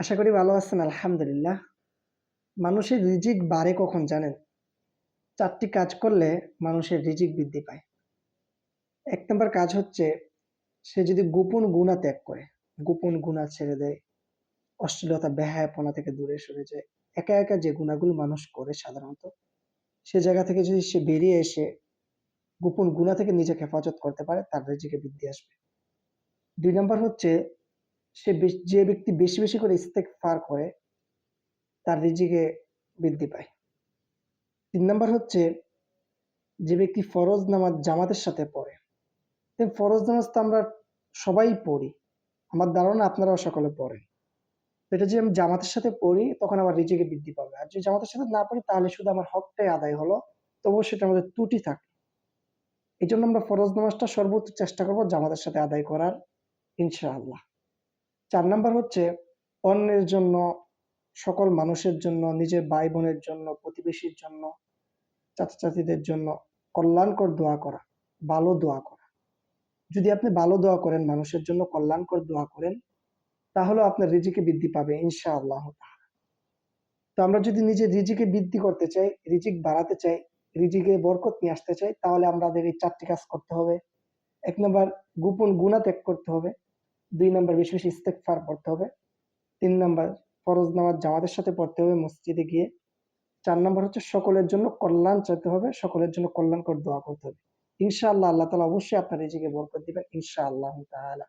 আশা করি ভালো আছেন আলহামদুলিল্লাহ। মানুষের রিজিক বাড়ে কখন জানেন? চারটি কাজ করলে মানুষের রিজিক বৃদ্ধি পায়। এক নম্বর কাজ হচ্ছে সে যদি গোপন গুনাহ ত্যাগ করে, গোপন গুনাহ ছেড়ে দেয়, অশ্লীলতা, বেহায়াপনা থেকে দূরে সরে যায়। একা, একা যে গুনাহগুলো মানুষ করে সাধারণত, সে জায়গা থেকে যদি সে বেরিয়ে এসে গোপন গুনাহ থেকে নিজেকে হেফাজত করতে পারে, তার রিজিকে বৃদ্ধি আসবে। দুই নম্বর হচ্ছে সে যে ব্যক্তি বেশি, বেশি করে ইস্তেগফার করে, তার রিজিকে বৃদ্ধি পায়। ৩ নাম্বার হচ্ছে যে ব্যক্তি ফরজ নামাজ জামাতের সাথে পড়ে। ফরজ নামাজ তো আমরা সবাই পড়ি। আমার ধারণা আপনারাও সকলে পড়েন। এটা যদি আমি জামাতের সাথে পড়ি, তখন আমার রিজিকে বৃদ্ধি পাবে। আর যদি জামাতের সাথে না পড়ি, তাহলে শুধু আমার হকটাই আদায় হলো। তবুও সেটা আমাদের ত্রুটি থাকে। এই জন্য আমরা ফরজ নামাজটা সর্বোচ্চ চেষ্টা করব জামাতের সাথে আদায় করার ইনশাআল্লাহ। ৪ নাম্বার হচ্ছে অন্যের জন্য, সকল মানুষের জন্য, নিজের ভাই-বোনের জন্য, প্রতিবেশীর জন্য, চাচা-চাচীদের জন্য কল্যাণকর দোয়া করা, ভালো দোয়া করা। যদি আপনি ভালো দোয়া করেন, মানুষের জন্য কল্যাণকর দোয়া করেন, তাহলে আপনার রিজিকে বৃদ্ধি পাবে ইনশাআল্লাহ তাআলা। তো আমরা যদি নিজের রিজিকে বৃদ্ধি করতে চাই, রিজিক বাড়াতে চাই, রিজিকে বরকত নিয়ে আসতে চাই, তাহলে আমাদের এই চারটি কাজ করতে হবে। এক নাম্বার গোপন গুনাহ ত্যাগ করতে হবে। ২ নম্বর বেশি, বেশি ইস্তেকফার পড়তে হবে। তিন নম্বর ফরজ নামাজ জামাতের সাথে পড়তে হবে মসজিদে গিয়ে। চার নম্বর হচ্ছে সকলের জন্য কল্যাণ চাইতে হবে, সকলের জন্য কল্যাণকর দোয়া করতে হবে। ইনশাআল্লাহ আল্লাহ তালা অবশ্যই আপনার রিজিকে বরকত দিবেন ইনশাআল্লাহ তাআলা।